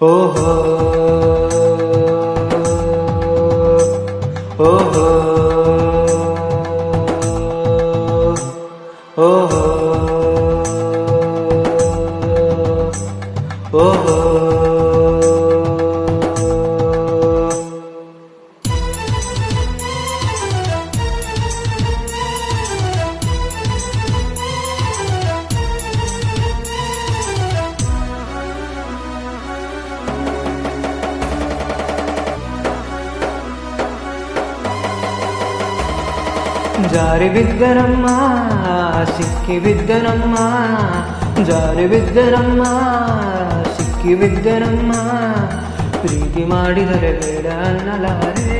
ಓಹೋ ಓಹೋ ಓಹೋ ಓಹೋ ಜಾರಿ ಬಿದ್ದನಮ್ಮ ಸಿಕ್ಕಿ ಬಿದ್ದನಮ್ಮ ಜಾರಿ ಬಿದ್ದನಮ್ಮ ಸಿಕ್ಕಿ ಬಿದ್ದನಮ್ಮ ಪ್ರೀತಿ ಮಾಡಿದರೆ ಬೇಡ ಅನ್ನಲಾರೆ.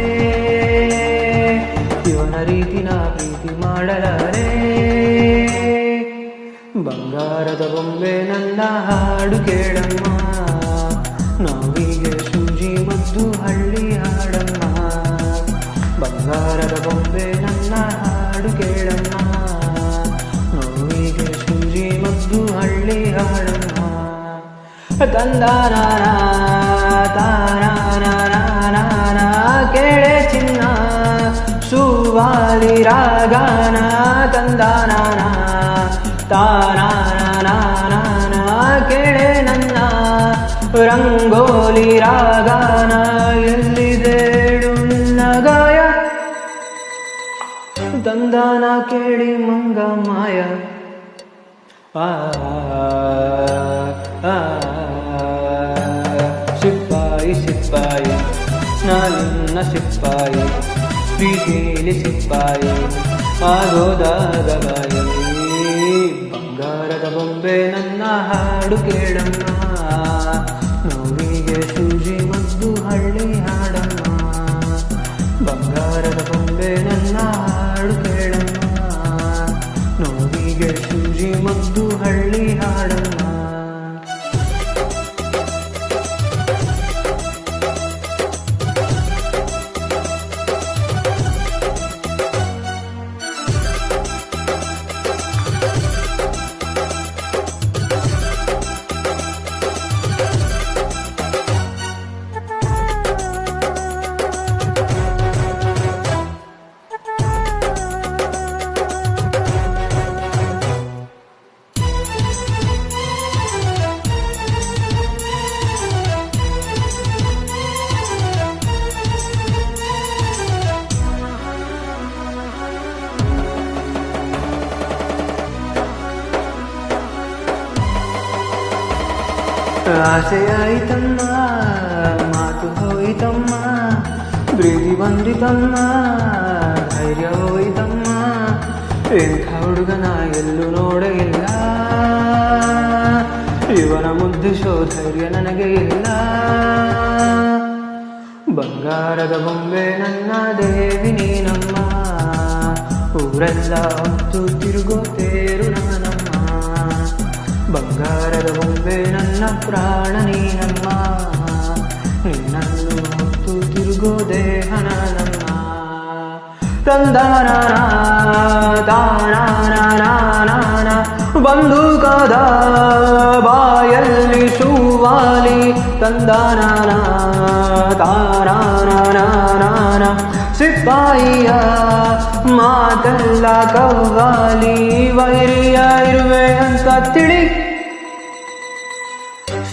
ಇವನ ರೀತಿನ ಪ್ರೀತಿ ಮಾಡಲಾರೆ. ಬಂಗಾರದ ಬೊಂಬೆ ನನ್ನ ಹಾಡು ಕೇಳಮ್ಮ, ನಾವೀಗ ಸೂಜಿ ಮದ್ದು ಹಳ್ಳಿ ಹಾಡಮ್ಮ. ಬಂಗಾರದ ಬೊಂಬೆ ನನ್ನ ಹಾಡು ಕೇಳಮ್ಮ ನೋವಿಗೆ ಸೂಜಿ ಮದ್ದು ಹಳ್ಳಿ ಹಾಡಮ್ಮ ತಂದಾನ ತಾನ ಕೇಳೆ ಚಿನ್ನ ಸುವಾಲಿ ರಾಗಾನ ತಂದಾನ ತಾನ ಕೇಳೆ ನನ್ನ ರಂಗೋಲಿ ರಾಗಾನ ತಂದಾನ ಕೇಳಿ ಮಂಗ ಮಾಯ ಆ ಆ, ಸಿಪ್ಪಾಯಿ ಸಿಪ್ಪಾಯಿ ನನ್ನ ಸಿಪ್ಪಾಯಿ ಪ್ರೀತಿಲಿ ಸಿಪ್ಪಾಯಿ ಆಗೋದಾದ ಬಾಯಿ ಬಂಗಾರದ ಬೊಂಬೆ ನನ್ನ ಹಾಡು ಕೇಳಮ್ಮ ಆಸೆ ಆಯ್ತಮ್ಮ ಮಾತು ಹೋಯ್ತಮ್ಮ, ಪ್ರೀತಿ ಬಂದಿತಮ್ಮ, ಧೈರ್ಯ ಹೋಯ್ತಮ್ಮ, ಎಂಥ ಹುಡುಗನ ಎಲ್ಲೂ ನೋಡಲಿಲ್ಲ ಇವನ ಮುದ್ದಿಸೋ ಧೈರ್ಯ ನನಗೆ ಇಲ್ಲ. ಬಂಗಾರದ ಬೊಂಬೆ ನನ್ನ ದೇವಿ ನೀನಮ್ಮ, ಊರೆಲ್ಲ ಹೊತ್ತು ತಿರುಗೋ ತೇರು ನಾನಮ್ಮ. ಬಂಗಾರದ ಬೊಂಬೆ ನನ್ನ ಪ್ರಾಣ ನೀನಮ್ಮ. ನಿನ್ನನ್ನು ಹೊತ್ತು ತಿರುಗೋ ದೇಹ ನಾನಮ್ಮ ತಂದಾನ ಬಂದು ಕದ ಬಾಯಲ್ಲಿ ಶೂವಾಲಿ ತಂದಾನ ಸಿಪಾಯಿಯ ಮಾತೆಲ್ಲ ಕವ್ವಾಲಿ ವೈರಿಯ ಇರುವೆ ಅಂತ ತಿಳಿ.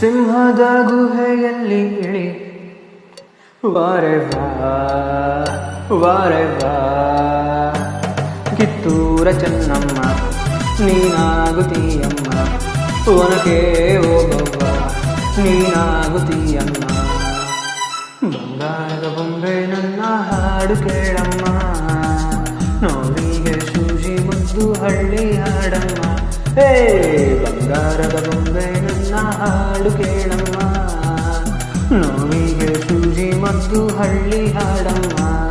ಸಿಂಹದ ಗುಹೆಯಲ್ಲಿ ಇಳಿ. ವಾರೆ ವಾರೆ ಕಿತ್ತೂರ ಚೆನ್ನಮ್ಮ ನೀನಾಗುತ್ತೀಯಮ್ಮ. ಒನಕೆ ಓಬವ್ವ, ನೀನಾಗುತ್ತೀಯಮ್ಮ. ಬಂಗಾರದ ಬೊಂಬೆ ನನ್ನ ಹಾಡು ಕೇಳಮ್ಮ. ನೋಡಿಗೆ ಶೂಜಿ ಒಂದು ಹಳ್ಳಿ ಹಾಡಮ್ಮ. ಹೇ, ಬಂಗಾರದ ಬೊಂಬೆ ನನ್ನ ಹಾಡು ಕೇಳಮ್ಮ. ನೋವಿಗೆ ಸೂಜಿ ಮದ್ದು ಹಳ್ಳಿ ಹಾಡಮ್ಮ.